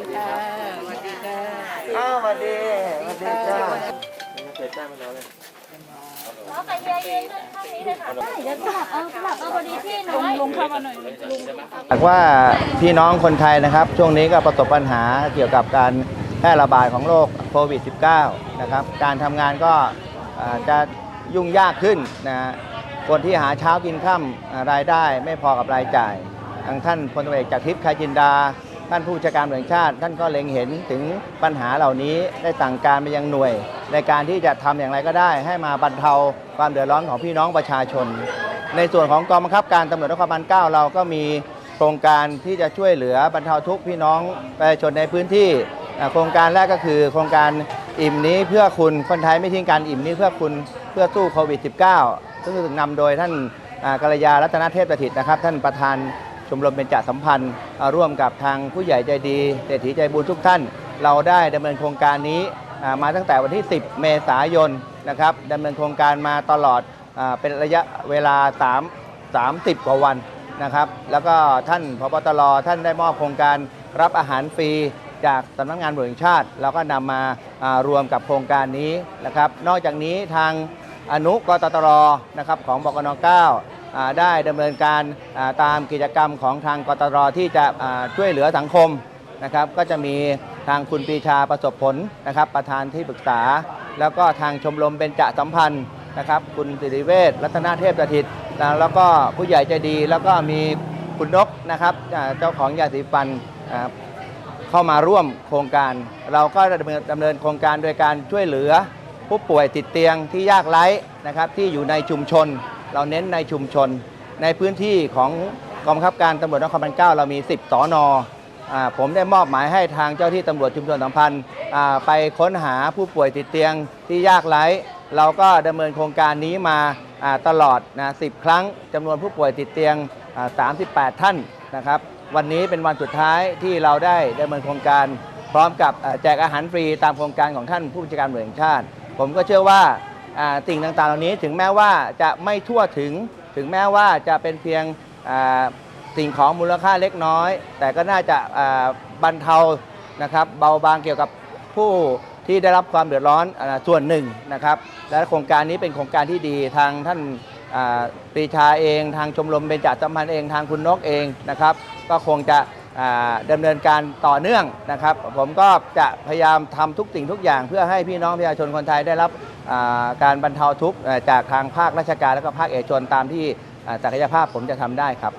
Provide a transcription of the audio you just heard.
ดีค่ะสวัสดีค่ะอ้าวสวัสดีสวัสดีจ้าเปิดหน้ามันแล้วเลยเอาไปเฮียยืนข้างนี้เลยค่ะได้เดี๋ยวสลับเอาสลับเอาพอดีที่น้อยลงเข้ามาหน่อยหากว่าพี่น้องคนไทยนะครับ ช่วงนี้ก็ประสบปัญหาเกี่ยวกับการแพร่ระบาดของโรคโควิด -19 นะครับ การทำงานก็อ่าจะยุ่งยากขึ้นนะฮะคนที่หาเช้ากินค่ำอ่ารายได้ไม่พอกับรายจ่าย ทางท่านพลตำรวจเอกจากทิพย์ชายจินดา ท่านผู้จัดการตำรวจแห่งชาติ ท่านก็เล็งเห็นถึงปัญหาเหล่านี้ได้สั่งการไปยังหน่วย ในการที่จะทำอย่างไรก็ได้ ให้มาบรรเทาความเดือดร้อนของพี่น้องประชาชน ในส่วนของกองบังคับการตำรวจนครบาล9เราก็มีโครงการที่จะช่วยเหลือบรรเทาทุกข์พี่น้องประชาชนในพื้นที่ โครงการแรกก็คือโครงการอิ่มนี้เพื่อคุณคนไทยไม่ทิ้งการอิ่มนี้เพื่อคุณเพื่อสู้โควิด -19 ซึ่งถูกนำโดยท่านกัลยารัตนเทพประถิตนะครับ ท่านประธาน ชมรมเบญจสัมพันธ์ ร่วมกับทางผู้ใหญ่ใจดีเศรษฐีใจบุญทุกท่าน เราได้ดำเนินโครงการนี้มาตั้งแต่วันที่ 10 เมษายนนะครับดำเนินโครงการมาตลอดอเป็นระยะเวลา 3 30 กว่าวันนะครับ แล้วก็ท่านพบตรท่านได้มอบโครงการรับอาหารฟรีจากสำนักงานตำรวจแห่งชาติ เราก็นำมาารวมกับโครงการนี้นะครับ นอกจากนี้ทางอนุกตตรนะครับของบกน 9 ได้ดำเนินการตามกิจกรรมของทางกตรที่จะช่วยเหลือสังคมนะครับ ก็จะมีทางคุณปีชาประสบผลนะครับ ประธานที่ปรึกษา แล้วก็ทางชมรมเบญจสัมพันธ์นะครับ คุณสิริเวชรัตนเทพสถิตแล้วก็ผู้ใหญ่ใจดี แล้วก็มีคุณนกนะครับเจ้าของยาสีฟันเข้ามาร่วมโครงการ เราก็ดำเนินดำเนินโครงการโดยการช่วยเหลือผู้ป่วยติดเตียงที่ยากไร้นะครับที่อยู่ในชุมชน เราเน้นในชุมชน ในพื้นที่ของกองบังคับการตำรวจนครบาลเก้าเรามี 10สอนอผมได้มอบหมายให้ทางเจ้าที่ตำรวจชุมชนสัมพันธ์ไปค้นหาผู้ป่วยติดเตียงที่ยากไร้เราก็ดำเนินโครงการนี้มาตลอดนะ10ครั้งจำนวนผู้ป่วยติดเตียง 38 ท่านนะครับ วันนี้เป็นวันสุดท้ายที่เราได้ดำเนินโครงการพร้อมกับแจกอาหารฟรีตามโครงการของท่านผู้บัญชาการตำรวจแห่งชาติ ผมก็เชื่อว่า สิ่งต่างๆ เหล่านี้ถึงแม้ว่าจะไม่ทั่วถึง ถึงแม้ว่าจะเป็นเพียงสิ่งของมูลค่าเล็กน้อย แต่ก็น่าจะบรรเทานะครับเบาบางเกี่ยวกับผู้ที่ได้รับความเดือดร้อนอส่วนหนึ่งนะครับ และโครงการนี้เป็นโครงการที่ดีทางท่านปรีชาเอง ทางชมรมเบญจสัมพันธ์เองทางคุณนกเองนะครับ ก็คงจะ ดำดำเนินการต่อเนื่องนะครับ ผมก็จะพยายามทำทุกสิ่งทุกอย่าง เพื่อให้พี่น้องประชาชนคนไทยได้รับการบรรเทาทุกข์จากทางภาคราชการและก็ภาคเอกชนตามที่ศักยภาพผมจะทำได้ครับ